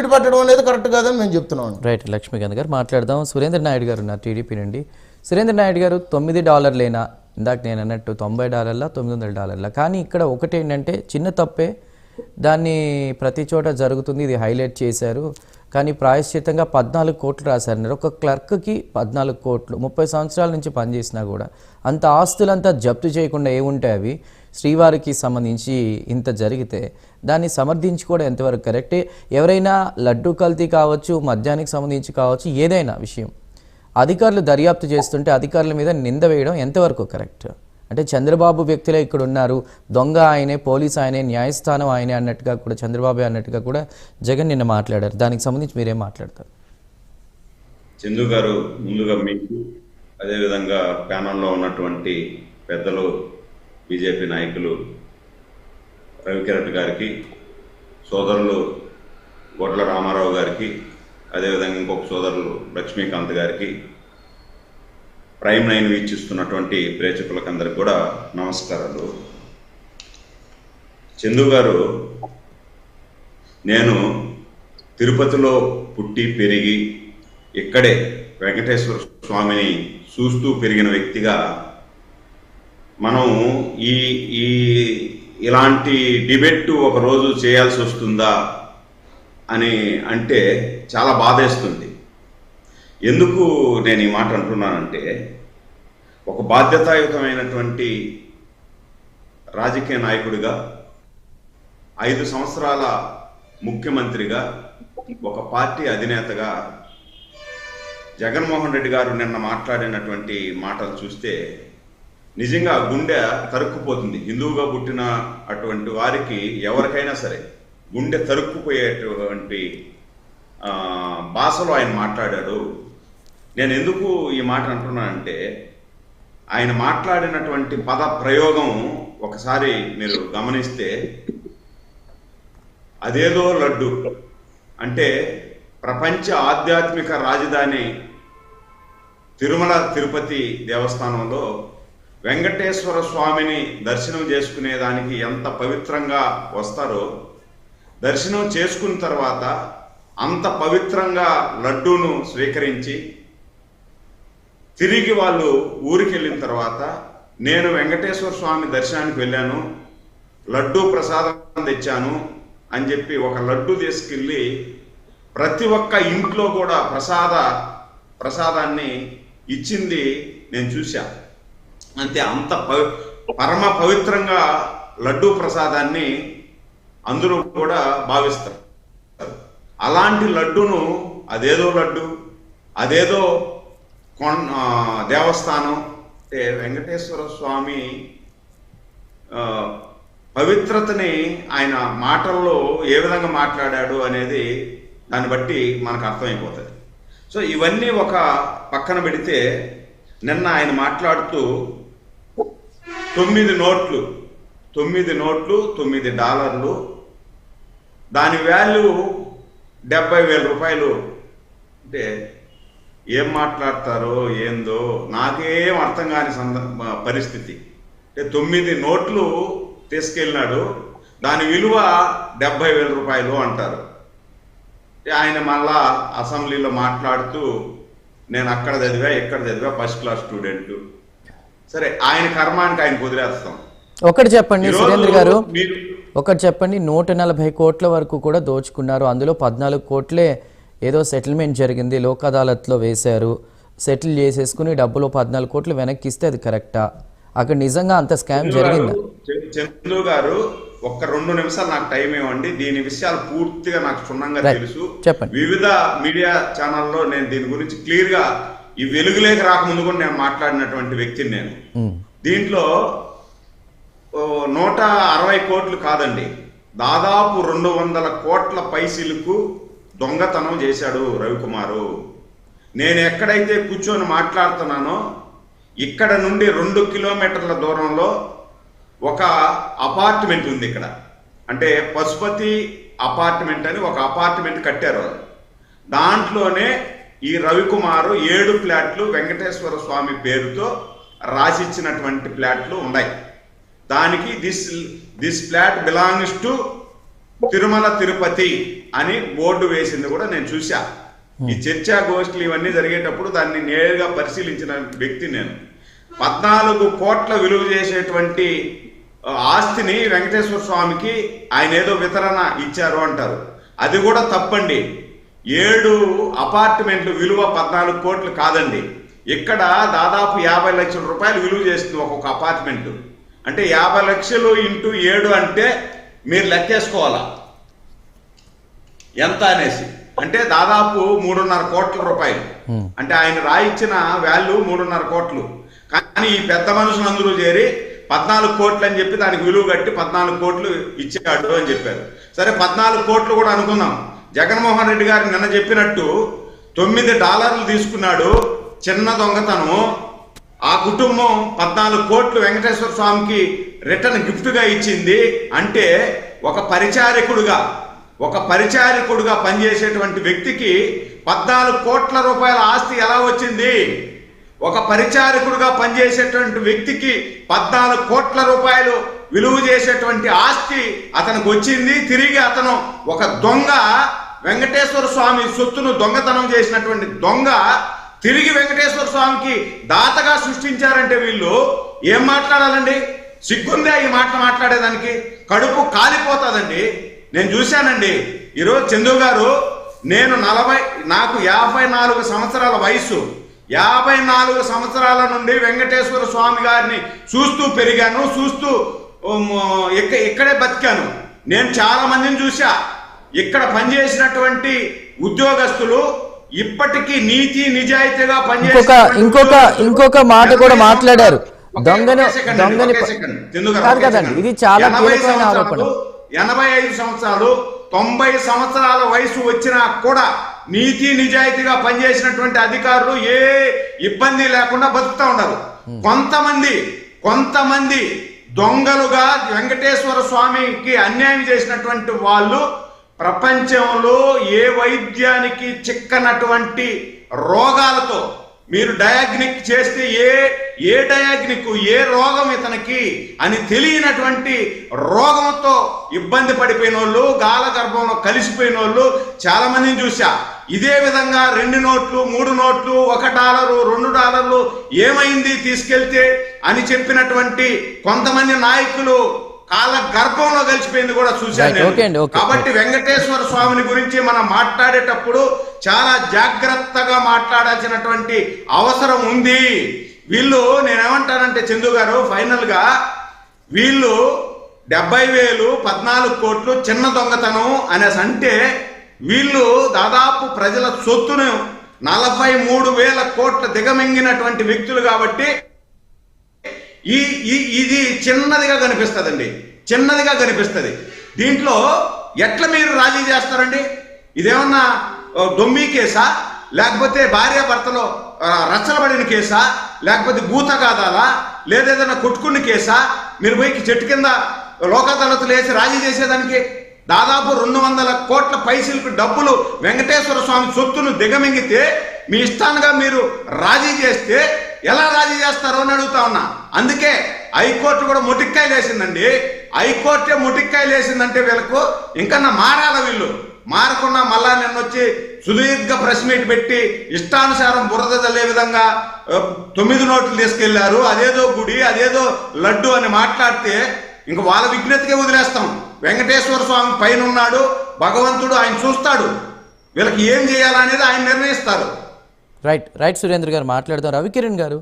ఇటు పెట్టడం అనేది కరెక్ట్ కాదని మేము చెప్తున్నాం. రైట్ లక్ష్మీకాంత్ గారు మాట్లాడదాం. సురేంద్ర నాయుడు గారు ఉన్నారు టీడీపీ నుండి. సురేంద్ర నాయుడు గారు తొమ్మిది డాలర్లేనా? ఇందాక నేను అన్నట్టు తొంభై డాలర్ల తొమ్మిది వందల డాలర్ల. కానీ ఇక్కడ ఒకటి ఏంటంటే చిన్న తప్పే. దాన్ని ప్రతి చోట జరుగుతుంది ఇది హైలైట్ చేశారు. కానీ ప్రాయశ్చితంగా పద్నాలుగు కోట్లు రాశారు ఒక క్లర్క్కి పద్నాలుగు కోట్లు ముప్పై సంవత్సరాల నుంచి పనిచేసినా కూడా. అంత ఆస్తులంతా జప్తు చేయకుండా ఏముంటాయి అవి? శ్రీవారికి సంబంధించి ఇంత జరిగితే దాన్ని సమర్థించుకోవడం ఎంతవరకు కరెక్టే ఎవరైనా లడ్డు కల్తీ కావచ్చు మద్యానికి సంబంధించి కావచ్చు ఏదైనా విషయం. అధికారులు దర్యాప్తు చేస్తుంటే అధికారుల మీద నింద వేయడం ఎంతవరకు కరెక్ట్ అంటే చంద్రబాబు వ్యక్తులే ఇక్కడ ఉన్నారు. దొంగ ఆయనే పోలీస్ ఆయనే న్యాయస్థానం ఆయనే అన్నట్టుగా కూడా చంద్రబాబు అన్నట్టుగా కూడా జగన్ నిన్న మాట్లాడారు. దానికి సంబంధించి మీరేం మాట్లాడతారు? చందు గారు ముందుగా మీకు అదేవిధంగా ప్యానల్లో ఉన్నటువంటి పెద్దలు బీజేపీ నాయకులు రవికిరణ్ గారికి సోదరులు గొడ్ల రామారావు గారికి అదేవిధంగా ఇంకొక సోదరులు లక్ష్మీకాంత్ గారికి ప్రైమ్ నైన్ వీక్షిస్తున్నటువంటి ప్రేక్షకులకందరికి కూడా నమస్కారాలు. చందు గారు నేను తిరుపతిలో పుట్టి పెరిగి ఇక్కడే వెంకటేశ్వర స్వామిని చూస్తూ పెరిగిన వ్యక్తిగా మనం ఈ ఈ ఇలాంటి డిబెట్ ఒక రోజు చేయాల్సి వస్తుందా అని అంటే చాలా బాధేస్తుంది. ఎందుకు నేను ఈ మాట అంటున్నానంటే ఒక బాధ్యతాయుతమైనటువంటి రాజకీయ నాయకుడిగా ఐదు సంవత్సరాల ముఖ్యమంత్రిగా ఒక పార్టీ అధినేతగా జగన్మోహన్ రెడ్డి గారు నిన్న మాట్లాడినటువంటి మాటలు చూస్తే నిజంగా గుండె తరుక్కుపోతుంది. హిందువుగా పుట్టిన అటువంటి వారికి ఎవరికైనా సరే గుండె తరుక్కుపోయేటువంటి భాషలో ఆయన మాట్లాడాడు. నేను ఎందుకు ఈ మాట అంటున్నానంటే ఆయన మాట్లాడినటువంటి పద ప్రయోగం ఒకసారి మీరు గమనిస్తే అదేదో లడ్డు. అంటే ప్రపంచ ఆధ్యాత్మిక రాజధాని తిరుమల తిరుపతి దేవస్థానంలో వెంకటేశ్వర స్వామిని దర్శనం చేసుకునేదానికి ఎంత పవిత్రంగా వస్తారో దర్శనం చేసుకున్న తర్వాత అంత పవిత్రంగా లడ్డూను స్వీకరించి తిరిగి వాళ్ళు ఊరికి వెళ్ళిన తర్వాత నేను వెంకటేశ్వర స్వామి దర్శనానికి వెళ్ళాను లడ్డూ ప్రసాదం తెచ్చాను అని చెప్పి ఒక లడ్డు తీసుకెళ్ళి ప్రతి ఒక్క ఇంట్లో కూడా ప్రసాద ప్రసాదాన్ని ఇచ్చింది నేను చూశాను అంతే అంత పవి పరమ పవిత్రంగా లడ్డూ ప్రసాదాన్ని అందరూ కూడా భావిస్తారు. అలాంటి లడ్డును అదేదో లడ్డు అదేదో కొన్ దేవస్థానం అంటే వెంకటేశ్వర స్వామి పవిత్రతని ఆయన మాటల్లో ఏ విధంగా మాట్లాడాడు అనేది దాన్ని బట్టి మనకు అర్థమైపోతుంది. సో ఇవన్నీ ఒక పక్కన పెడితే నిన్న ఆయన మాట్లాడుతూ తొమ్మిది నోట్లు తొమ్మిది నోట్లు తొమ్మిది డాలర్లు. దాని వాల్యూ డెబ్బై వేల రూపాయలు. అంటే ఏం మాట్లాడతారో ఏందో నాకేం అర్థం కాని సందర్భ పరిస్థితి. అంటే తొమ్మిది నోట్లు తీసుకెళ్ళినాడు. దాని విలువ డెబ్బై వేల రూపాయలు అంటారు. ఆయన మళ్ళా అసెంబ్లీలో మాట్లాడుతూ నేను అక్కడ చదివా ఇక్కడ చదివా ఫస్ట్ క్లాస్ స్టూడెంట్ సరే ఆయన కర్మానికి ఆయన వదిలేస్తాం ఒకటి చెప్పండి సురేంద్ర గారు. ఒకటి చెప్పండి నూట నలభై కోట్ల వరకు కూడా దోచుకున్నారు. అందులో పద్నాలుగు కోట్లే ఏదో సెటిల్మెంట్ జరిగింది లోక్ అదాలత్లో వేశారు. సెటిల్ చేసేసుకుని డబ్బులు పద్నాలుగు కోట్లు వెనక్కి ఇస్తే అది కరెక్టా? అక్కడ నిజంగా అంత స్కామ్ జరిగిందా? చంద్రు గారు, ఒక్క రెండు నిమిషాలు నాకు టైం ఇవ్వండి. దీని విషయాలు పూర్తిగా నాకు క్షుణ్ణంగా. తెలుసు. చెప్పండి. వివిధ మీడియా ఛానల్లో నేను దీని గురించి క్లియర్గా ఈ వెలుగులేకి రాకముందు కూడా నేను మాట్లాడినటువంటి వ్యక్తిని నేను. దీంట్లో నూట అరవై కోట్లు కాదండి దాదాపు రెండు వందల కోట్ల పైసలకు దొంగతనం చేశాడు రవికుమారు నేను ఎక్కడైతే కూర్చొని మాట్లాడుతున్నానో ఇక్కడ నుండి రెండు కిలోమీటర్ల దూరంలో ఒక అపార్ట్మెంట్ ఉంది ఇక్కడ అంటే పశుపతి అపార్ట్మెంట్ అని ఒక అపార్ట్మెంట్ కట్టారు. దాంట్లోనే ఈ రవికుమారు ఏడు ఫ్లాట్లు వెంకటేశ్వర స్వామి పేరుతో రాసిచ్చినటువంటి ఫ్లాట్లు ఉన్నాయి. దానికి this this flat belongs to Tirumala Tirupati అని బోర్డు వేసింది కూడా నేను చూసా ఈ చర్చా గోష్ఠులు ఇవన్నీ జరిగేటప్పుడు దాన్ని నేరుగా పరిశీలించిన వ్యక్తి నేను. పద్నాలుగు కోట్ల విలువ చేసేటువంటి ఆస్తిని వెంకటేశ్వర స్వామికి ఆయన ఏదో వితరణ ఇచ్చారు అంటారు. అది కూడా తప్పండి. ఏడు అపార్ట్మెంట్లు విలువ పద్నాలుగు కోట్లు కాదండి. ఇక్కడ దాదాపు యాభై లక్షల రూపాయలు విలువ చేస్తుంది ఒక్కొక్క అపార్ట్మెంట్. అంటే యాభై లక్షలు ఇంటూ ఏడు అంటే మీరు లెక్కేసుకోవాలా? ఎంత అనేసి. అంటే దాదాపు మూడున్నర కోట్ల రూపాయలు. అంటే ఆయన రాయిచ్చిన వాల్యూ మూడున్నర కోట్లు. కానీ ఈ పెద్ద మనుషులు అందరూ చేరి పద్నాలుగు కోట్లు అని చెప్పి దానికి విలువ కట్టి పద్నాలుగు కోట్లు ఇచ్చాడు అని చెప్పారు. సరే పద్నాలుగు కోట్లు కూడా అనుకుందాం. జగన్మోహన్ రెడ్డి గారు నిన్న చెప్పినట్టు తొమ్మిది డాలర్లు తీసుకున్నాడు చిన్న దొంగతనం ఆ కుటుంబం పద్నాలుగు కోట్లు వెంకటేశ్వర స్వామికి రిటర్న్ గిఫ్ట్గా ఇచ్చింది. అంటే ఒక పరిచారకుడుగా ఒక పరిచారకుడుగా పనిచేసేటువంటి వ్యక్తికి పద్నాలుగు కోట్ల రూపాయల ఆస్తి ఎలా వచ్చింది? ఒక పరిచారకుడుగా పనిచేసేటువంటి వ్యక్తికి పద్నాలుగు కోట్ల రూపాయలు విలువ చేసేటువంటి ఆస్తి అతనికి వచ్చింది. తిరిగి అతను ఒక దొంగ వెంకటేశ్వర స్వామి సొత్తును దొంగతనం చేసినటువంటి దొంగ తిరిగి వెంకటేశ్వర స్వామికి దాతగా సృష్టించారంటే వీళ్ళు ఏం మాట్లాడాలండి? సిగ్గుందే ఈ మాట మాట్లాడేదానికి? కడుపు కాలిపోతుందండి. నేను చూశానండి. ఈరోజు చందు గారు నేను నలభై నాకు యాభై నాలుగు సంవత్సరాల వయసు. యాభై నాలుగు సంవత్సరాల నుండి వెంకటేశ్వర స్వామి గారిని చూస్తూ పెరిగాను చూస్తూ ఇక్కడే బతికాను. నేను చాలా మందిని చూసా ఇక్కడ పనిచేసినటువంటి ఉద్యోగస్తులు ఇప్పటికీ నీతి నిజాయితీగా పనిచేసేటువంటి ఇంకొక ఇంకొక మాట కూడా మాట్లాడారు. దొంగను దొంగని కాదు కదండి. ఇది చాలా కీలకమైన ఆరోపణ. ఎనభై ఐదు సంవత్సరాలు తొంభై సంవత్సరాల వయసు వచ్చినా కూడా నీతి నిజాయితీగా పనిచేసినటువంటి అధికారులు ఏ ఇబ్బంది లేకుండా బతుకుతా ఉన్నారు. కొంతమంది కొంతమంది దొంగలుగా వెంకటేశ్వర స్వామికి అన్యాయం చేసినటువంటి వాళ్ళు ప్రపంచంలో ఏ వైద్యానికి చిక్కనటువంటి రోగాలతో మీరు డయాగ్నిక్ చేస్తే ఏ ఏ డయాగ్నిక్ ఏ రోగం ఇతనికి అని తెలియనటువంటి రోగంతో ఇబ్బంది పడిపోయిన వాళ్ళు గాల గర్భంలో కలిసిపోయిన వాళ్ళు చాలామందిని చూశా. ఇదే విధంగా రెండు నోట్లు మూడు నోట్లు ఒక డాలరు రెండు డాలర్లు ఏమైంది? తీసుకెళ్తే అని చెప్పినటువంటి కొంతమంది నాయకులు కాల గర్భంలో కలిసిపోయింది కూడా చూశాను. కాబట్టి వెంకటేశ్వర స్వామిని గురించి మనం మాట్లాడేటప్పుడు చాలా జాగ్రత్తగా మాట్లాడాల్సినటువంటి అవసరం ఉంది వీళ్ళు నేనేమంటానంటే చందు గారు ఫైనల్గా వీళ్ళు డెబ్బై వేలు పద్నాలుగు కోట్లు చిన్న దొంగతనం అనేసి అంటే వీళ్ళు దాదాపు ప్రజల సొత్తును నలభై మూడు వేల కోట్ల దిగమింగినటువంటి వ్యక్తులు కాబట్టి ఈ ఈ- ఇది చిన్నదిగా కనిపిస్తుందండి. చిన్నదిగా కనిపిస్తుంది. దీంట్లో ఎట్లా మీరు రాజీ చేస్తారండి? ఇదేమన్నా ఓ, కేసా? లేకపోతే భార్య భర్తలో రచ్చలబడిన కేసా? లేకపోతే భూతగాదాలా? లేదేదైనా కొట్టుకున్న కేసా? మీరు పోయి చెట్టు కింద లోకదాలతులు వేసి రాజీ చేసేదానికి దాదాపు రెండు వందల కోట్ల పైసలకు డబ్బులు వెంకటేశ్వర స్వామి సొత్తును దిగమింగితే మీ ఇష్టానుగా మీరు రాజీ చేస్తే ఎలా రాజీ చేస్తారో అని అడుగుతా ఉన్నా. అందుకే హైకోర్టు కూడా ముటిక్కాయలు వేసిందండి. హైకోర్టే ముటిక్కాయలు వేసిందంటే వీళ్ళకు ఇంకన్నా మారాల వీళ్ళు? మారకుండా మళ్ళా నిన్న వచ్చి సుదీర్ఘ ప్రెస్ మీట్ పెట్టి ఇష్టానుసారం బురద చల్లే విధంగా తొమ్మిది నోట్లు తీసుకెళ్ళారు. అదేదో గుడి అదేదో లడ్డు అని మాట్లాడితే ఇంక వాళ్ళ విజ్ఞతకే వదిలేస్తాం. వెంకటేశ్వర స్వామి పైన ఉన్నాడు భగవంతుడు ఆయన చూస్తాడు. వీళ్ళకి ఏం చేయాలనేది ఆయన నిర్ణయిస్తారు. రైట్ రైట్ సురేంద్ర గారు మాట్లాడదాం. రవికిరణ్ గారు